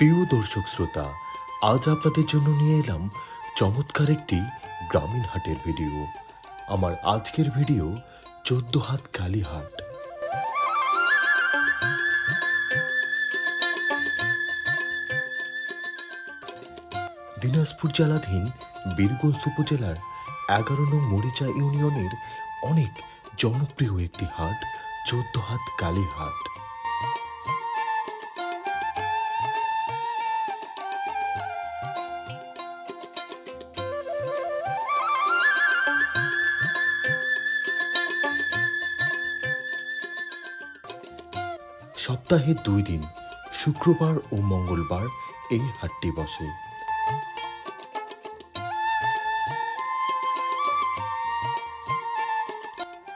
প্রিয় দর্শক শ্রোতা, আজ আপনাদের জন্য নিয়ে এলাম চমৎকার একটি গ্রামীণ হাটের ভিডিও। আমার আজকের ভিডিও চোদ্দ হাত কালীহাট দিনাজপুর জেলাধীন বীরগঞ্জ উপজেলার এগারো নং মরিচা ইউনিয়নের অনেক জনপ্রিয় একটি হাট, চোদ্দ হাত কালীহাট সপ্তাহে দুই দিন, শুক্রবার ও মঙ্গলবার এই হাটটি বসে।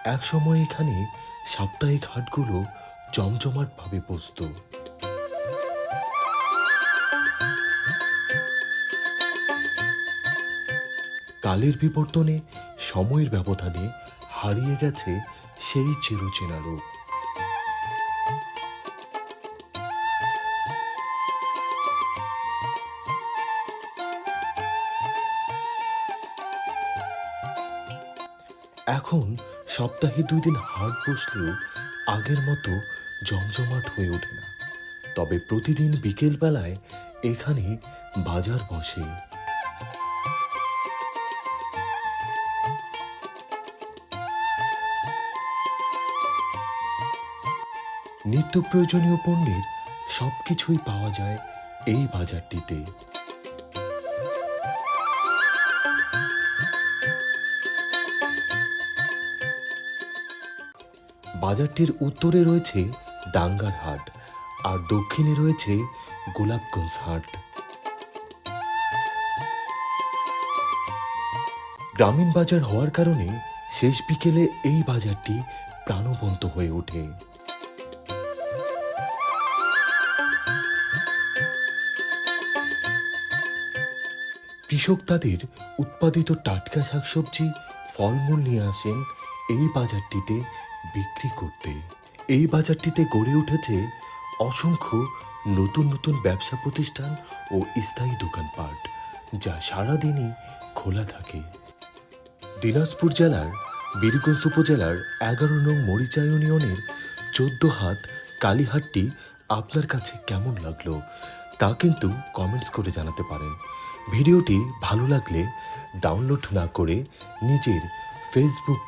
এক সময় এখানে সাপ্তাহিক হাটগুলো জমজমাটভাবে বসত। কালের বিবর্তনে, সময়ের ব্যবধানে হারিয়ে গেছে সেই চিরচেনা রূপ। এখন সপ্তাহে দুই দিন হাট বসলেও আগের মতো জমজমাট হয়ে ওঠে না। তবে প্রতিদিন বিকেল বেলায় এখানে বাজার বসে। নিত্য প্রয়োজনীয় পণ্যের সবকিছুই পাওয়া যায় এই বাজারটিতে। বাজারটির উত্তরে রয়েছে ডাঙ্গার হাট আর দক্ষিণে রয়েছে গোলাপগঞ্জ হাট। গ্রামীণ বাজার হওয়ার কারণে শেষ বিকেলে এই বাজারটি প্রাণবন্ত হয়ে ওঠে। কৃষক তাদের উৎপাদিত টাটকা শাকসবজি, ফলমূল নিয়ে আসেন এই বাজারটিতে বিক্রি করতে। এই বাজারটিতে গড়ে উঠেছে অসংখ্য নতুন নতুন ব্যবসা প্রতিষ্ঠান ও স্থায়ী দোকানপাট, যা সারাদিনই খোলা থাকে। দিনাজপুর জেলার বীরগঞ্জ উপজেলার এগারো নং মরিচা ইউনিয়নের চোদ্দ হাত কালীহাটটি আপনার কাছে কেমন লাগল তা কিন্তু কমেন্টস করে জানাতে পারেন। ভিডিওটি ভালো লাগলে ডাউনলোড না করে নিজের ফেসবুক